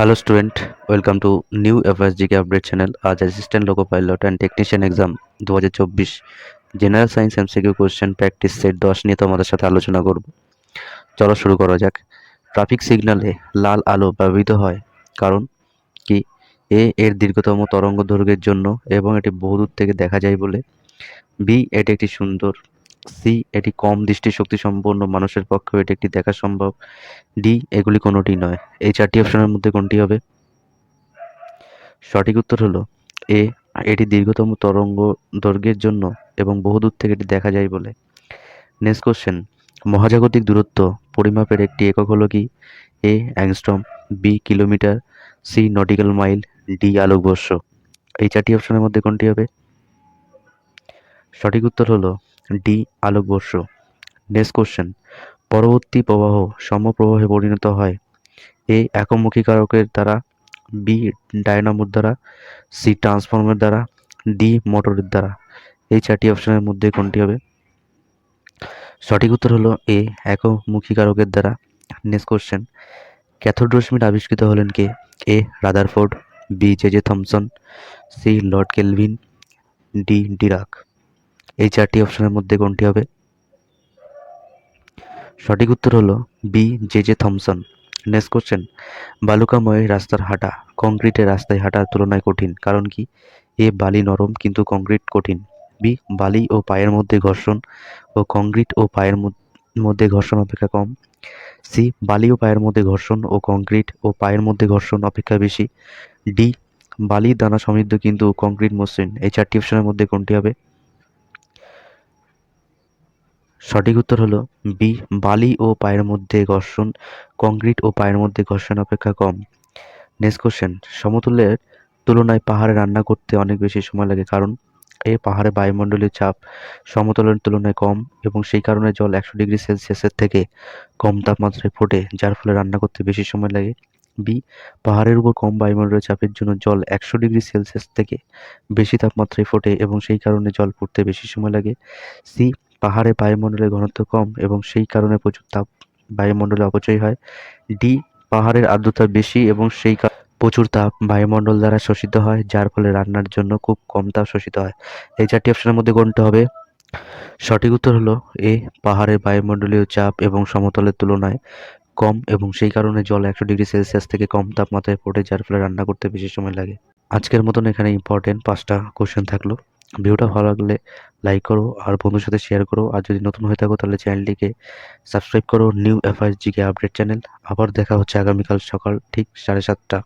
Hello student welcome to new FSGK update channel আজ assistant loco pilot and technician exam দু হাজার চব্বিশ। General science MCQ question practice set দশ নিয়ে তোমাদের সাথে আলোচনা করব। চলো শুরু করা যাক। ট্রাফিক সিগন্যালে লাল আলো ব্যবহৃত হয়। কারণ কি? এ এর দীর্ঘতম তরঙ্গ দৈর্ঘ্যের জন্য এবং এটি বহুদূর থেকে দেখা যায় বলে। বি এটি একটি সুন্দর সি, এটি কম দৃষ্টিশক্তি সম্পন্ন মানুষের পক্ষেও এটি একটি দেখা সম্ভব। ডি, এগুলি কোনোটি নয়। এই চারটি অপশনের মধ্যে কোনটি হবে? সঠিক উত্তর হলো এ, এটি দীর্ঘতম তরঙ্গ দৈর্ঘ্যের জন্য এবং বহুদূর থেকে এটি দেখা যায় বলে। নেক্সট কোশ্চেন, মহাজাগতিক দূরত্ব পরিমাপের একটি একক হলো কি? A, angstrom, B, kilometre, C, nautical mile, D, আলোকবর্ষ। এই চারটি অপশনের মধ্যে কোনটি হবে? সঠিক উত্তর হলো ডি আলোকবর্ষ নেক্সট কোশ্চেন পরবর্তী প্রবাহ সমপ্রবাহে পরিণত হয়। এ একমুখী কারকের দ্বারা বি ডায়নামোর দ্বারা সি ট্রান্সফর্মের দ্বারা ডি মোটরের দ্বারা। এই চারটি অপশনের মধ্যে কোনটি হবে? সঠিক উত্তর হলো এ, একমুখী কারকের দ্বারা। নেক্সট কোশ্চেন ক্যাথোড রশ্মির আবিষ্কৃত হলেন কে? A, Rutherford, B, J J, Thomson, C, Lord Kelvin, D, Dirac. এই চারটি অপশনের মধ্যে কোনটি হবে? সঠিক উত্তর হলো B, J J Thomson. Next question বালুকাময় রাস্তার হাঁটা কংক্রিটের রাস্তায় হাঁটার তুলনায় কঠিন, কারণ কি? এ, বালি নরম কিন্তু কংক্রিট কঠিন। বি, বালি ও পায়ের মধ্যে ঘর্ষণ ও কংক্রিট ও পায়ের মধ্য- ঘর্ষণ অপেক্ষা কম। সি, বালি ও পায়ের মধ্যে ঘর্ষণ ও কংক্রিট ও পায়ের মধ্যে ঘর্ষণ অপেক্ষা বেশি। ডি, বালি দানা সমৃদ্ধ কিন্তু কংক্রিট মসৃণ। এই চারটি অপশনের মধ্যে কোনটি হবে? সঠিক উত্তর হলো বি, বালি ও পায়ের মধ্যে ঘর্ষণ, কংক্রিট ও পায়ের মধ্যে ঘর্ষণ অপেক্ষা কম। নেক্সট কোশ্চেন সমতুল্যের তুলনায় পাহাড়ে রান্না করতে অনেক বেশি সময় লাগে কারণ এই পাহাড়ে বায়ুমণ্ডলীয় চাপ সমতলের তুলনায় কম এবং সেই কারণে জল একশো ডিগ্রি সেলসিয়াসের থেকে কম তাপমাত্রায় ফোটে, যার ফলে রান্না করতে বেশি সময় লাগে। বি পাহাড়ের উপর কম বায়ুমণ্ডলীয় চাপের জন্য জল একশো ডিগ্রি সেলসিয়াস থেকে বেশি তাপমাত্রায় ফোটে এবং সেই কারণে জল ফুটতে বেশি সময় লাগে। সি পাহাড়ে বায়ুমণ্ডলের ঘনত্ব কম এবং সেই কারণে প্রচুর তাপ বায়ুমণ্ডলে অপচয় হয়। ডি, পাহাড়ের আর্দ্রতা বেশি এবং সেই প্রচুর তাপ বায়ুমণ্ডল দ্বারা শোষিত হয়, যার ফলে রান্নার জন্য খুব কম তাপ শোষিত হয়। এই চারটি অপশনের মধ্যে কোনটা হবে? সঠিক উত্তর হলো এ, পাহাড়ের বায়ুমণ্ডলীয় চাপ এবং সমতলের তুলনায় কম এবং সেই কারণে জল একশো ডিগ্রি সেলসিয়াস থেকে কম তাপমাত্রায় ফোটে যার ফলে রান্না করতে বেশি সময় লাগে। আজকের মতন এখানে ইম্পর্টেন্ট পাঁচটা কোশ্চেন থাকল। ভিডিওটা ভালো লাগলে লাইক করো আর বন্ধুর সাথে শেয়ার করো। আর যদি নতুন হয়ে থাকো তাহলে চ্যানেলটিকে সাবস্ক্রাইব করো। নিউ এফআইএসজিকে আপডেট চ্যানেল আবার দেখা হচ্ছে আগামীকাল সকাল ঠিক সাড়ে সাতটা।